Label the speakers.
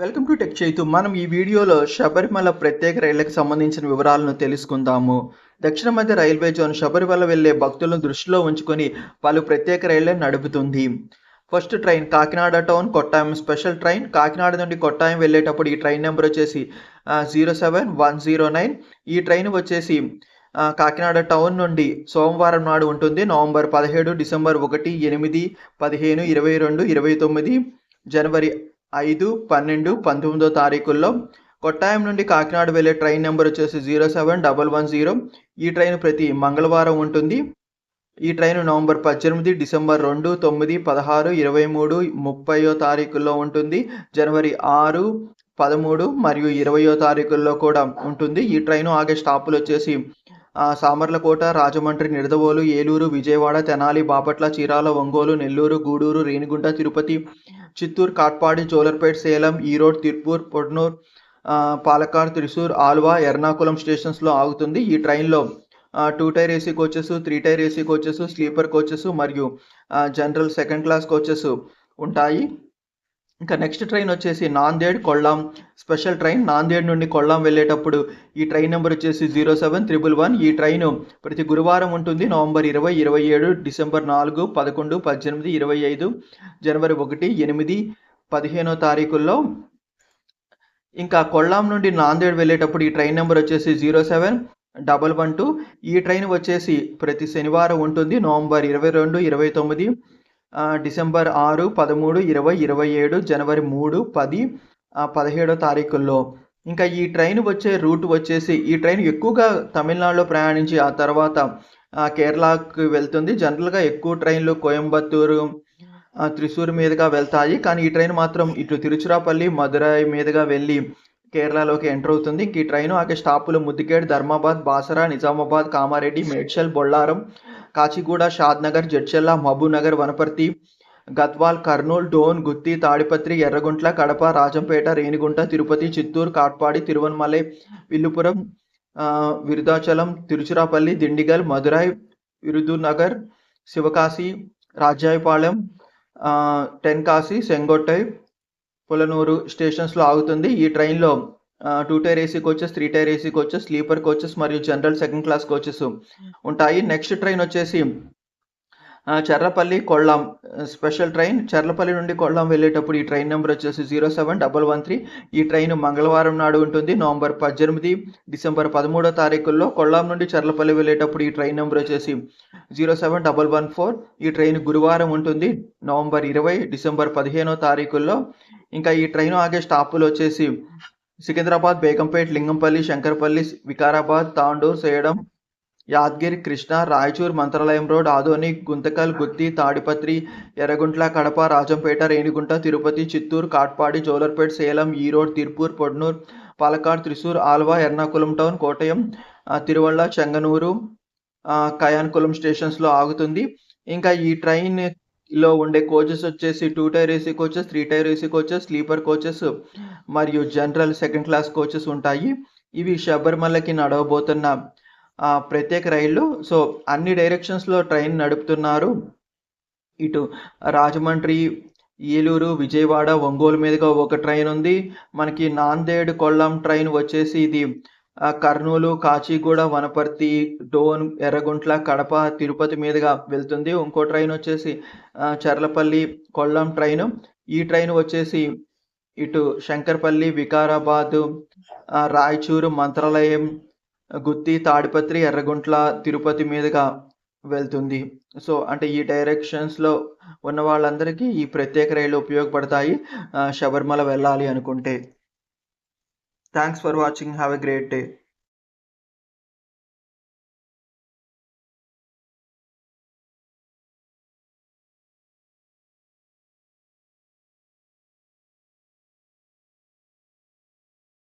Speaker 1: Welcome to tech Chaitu మనం ఈ వీడియోలో శబరిమల ప్రత్యేక రైళ్ళకు సంబంధించిన వివరాలను తెలుసుకుందాము. దక్షిణ మధ్య రైల్వే జోన్ శబరిమల వెళ్ళే భక్తులను దృష్టిలో ఉంచుకొని పలు ప్రత్యేక రైళ్ళను నడుపుతుంది. First train Kakinada town Kottayam special train Kakinada నుండి కొట్టాయం వెళ్ళేటప్పుడు ఈ ట్రైన్ నెంబర్ వచ్చేసి zero seven one zero nine ఈ ట్రైన్ వచ్చేసి కాకినాడ టౌన్ నుండి సోమవారం నాడు ఉంటుంది. నవంబర్ పదిహేడు డిసెంబర్ ఒకటి ఎనిమిది పదిహేను ఇరవై రెండు ఇరవై తొమ్మిది జనవరి ఐదు పన్నెండు పంతొమ్మిదో తారీఖుల్లో కొట్టాయం నుండి కాకినాడ వెళ్ళే ట్రైన్ నెంబర్ వచ్చేసి zero seven double one zero. ఈ ట్రైన్ ప్రతి మంగళవారం ఉంటుంది. ఈ ట్రైన్ నవంబర్ పద్దెనిమిది డిసెంబర్ రెండు తొమ్మిది పదహారు ఇరవై మూడు ముప్పయో తారీఖుల్లో ఉంటుంది. జనవరి ఆరు పదమూడు మరియు ఇరవయో తారీఖుల్లో కూడా ఉంటుంది. ఈ ట్రైన్ ఆగే స్టాపులు వచ్చేసి సామర్లకోట రాజమండ్రి నిడదవోలు ఏలూరు విజయవాడ తెనాలి బాపట్ల చీరాల ఒంగోలు నెల్లూరు గూడూరు రేణిగుంట తిరుపతి చిత్తూరు కాట్పాడి జోలర్పేట్ సేలం ఈరోడ్ తిరుపూర్ పొడ్నూర్ పాలక్కాడ్ త్రిశూర్ ఆల్వా ఎర్నాకుళం స్టేషన్స్లో ఆగుతుంది ఈ ట్రైన్లో. Two tier AC coaches three tier AC coaches sleeper coaches మరియు జనరల్ సెకండ్ క్లాస్ కోచెస్ ఉంటాయి. ఇంకా నెక్స్ట్ ట్రైన్ వచ్చేసి నాందేడ్ కొల్లాం. స్పెషల్ ట్రైన్ నాందేడ్ నుండి కొల్లాం వెళ్ళేటప్పుడు ఈ ట్రైన్ నెంబర్ వచ్చేసి జీరో సెవెన్ త్రిబుల్ వన్. ఈ ట్రైన్ ప్రతి గురువారం ఉంటుంది. నవంబర్ ఇరవై ఇరవై ఏడు డిసెంబర్ నాలుగు పదకొండు పద్దెనిమిది ఇరవై ఐదు జనవరి ఒకటి ఎనిమిది పదిహేనో తారీఖుల్లో. ఇంకా కొల్లాం నుండి నాందేడ్ వెళ్ళేటప్పుడు ఈ ట్రైన్ నెంబర్ వచ్చేసి zero seven double one two. ఈ ట్రైన్ వచ్చేసి ప్రతి శనివారం ఉంటుంది. నవంబర్ ఇరవై రెండు ఇరవై తొమ్మిది డిసెంబర్ ఆరు పదమూడు ఇరవై ఇరవై ఏడు జనవరి మూడు పది పదిహేడో తారీఖుల్లో. ఇంకా ఈ ట్రైన్ వచ్చే రూట్ వచ్చేసి ఈ ట్రైన్ ఎక్కువగా తమిళనాడులో ప్రయాణించి ఆ తర్వాత కేరళకు వెళ్తుంది. జనరల్గా ఎక్కువ ట్రైన్లు కోయంబత్తూరు త్రిశూర్ మీదుగా వెళ్తాయి. కానీ ఈ ట్రైన్ మాత్రం ఇటు తిరుచిరాపల్లి మదురై మీదుగా వెళ్ళి కేరళలోకి ఎంటర్ అవుతుంది. ఇంక ఈ ట్రైన్ ఆగే స్టాపులు ముద్దికేడ్ ధర్మాబాద్ బాసరా నిజామాబాద్ కామారెడ్డి మేడ్చల్ బొల్లారం కాచిగూడ షాద్నగర్ జడ్చెల్ల మహబూబ్నగర్ వనపర్తి గద్వాల్ కర్నూలు డోన్ గుత్తి తాడిపత్రి ఎర్రగుంట్ల కడప రాజంపేట రేణిగుంట తిరుపతి చిత్తూరు కాట్పాడి తిరువన్మలై విల్లుపురం విరుదాచలం తిరుచిరాపల్లి దిండిగల్ మదురై విరుదునగర్ శివకాశి రాజ్యాయపాలెం టెన్కాశి సెంగొట్టై పులనూరు స్టేషన్స్లో ఆగుతుంది. ఈ ట్రైన్లో two tier AC coaches three tier AC coaches sleeper coaches మరియు జనరల్ సెకండ్ క్లాస్ కోచెస్ ఉంటాయి. నెక్స్ట్ ట్రైన్ వచ్చేసి చర్లపల్లి కొల్లాం స్పెషల్ ట్రైన్ చర్లపల్లి నుండి కొల్లాం వెళ్ళేటప్పుడు ఈ ట్రైన్ నెంబర్ వచ్చేసి zero seven double one three ఈ ట్రైన్ మంగళవారం నాడు ఉంటుంది నవంబర్ పద్దెనిమిది డిసెంబర్ పదమూడో తారీఖుల్లో కొల్లాం నుండి చర్లపల్లి వెళ్ళేటప్పుడు ఈ ట్రైన్ నెంబర్ వచ్చేసి zero seven double one four ఈ ట్రైన్ గురువారం ఉంటుంది నవంబర్ ఇరవై డిసెంబర్ పదిహేనో తారీఖుల్లో. ఇంకా ఈ ట్రైన్ ఆగే స్టాపులు వచ్చేసి సికింద్రాబాద్ బేగంపేట్ లింగంపల్లి శంకర్పల్లి వికారాబాద్ తాండూర్ సేడం యాద్గిరి కృష్ణ రాయచూర్ మంత్రాలయం రోడ్ ఆదోని గుంతకల్ గుత్తి తాడిపత్రి ఎర్రగుంట్ల కడప రాజంపేట రేణిగుంట తిరుపతి చిత్తూరు కాట్పాడి జోలర్పేట్ సేలం ఈరోడ్ తిరుపూర్ పొడ్నూర్ పాలక్కాడ్ త్రిశూర్ ఆల్వా ఎర్నాకుళం టౌన్ కోటయం తిరువళ్ళ చెంగనూరు ఆ, కయాన్కుళం స్టేషన్స్లో ఆగుతుంది. ఇంకా ఈ ట్రైన్ లో ఉండే కోచెస్ వచ్చేసి two tier AC coaches three tier AC coaches sleeper coaches మరియు జనరల్ సెకండ్ క్లాస్ కోచెస్ ఉంటాయి. ఇవి శబరిమలకి నడవబోతున్న ప్రత్యేక రైళ్ళు సో అన్ని డైరెక్షన్స్లో ట్రైన్ నడుపుతున్నారు. ఇటు రాజమండ్రి ఏలూరు విజయవాడ ఒంగోలు మీదుగా ఒక ట్రైన్ ఉంది. మనకి నాందేడ్ కొల్లాం ట్రైన్ వచ్చేసి ఇది కర్నూలు కాచిగూడ వనపర్తి డోన్ ఎర్రగుంట్ల కడప తిరుపతి మీదుగా వెళ్తుంది. ఇంకో ట్రైన్ వచ్చేసి చర్లపల్లి కొల్లం ట్రైను. ఈ ట్రైన్ వచ్చేసి ఇటు శంకర్పల్లి వికారాబాద్ రాయచూరు మంత్రాలయం గుత్తి తాడిపత్రి ఎర్రగుంట్ల తిరుపతి మీదుగా వెళ్తుంది. సో అంటే ఈ డైరెక్షన్స్లో ఉన్న వాళ్ళందరికీ ఈ ప్రత్యేక రైళ్ళు ఉపయోగపడతాయి. శబరిమల వెళ్ళాలి అనుకుంటే. Thanks for watching. Have a great day.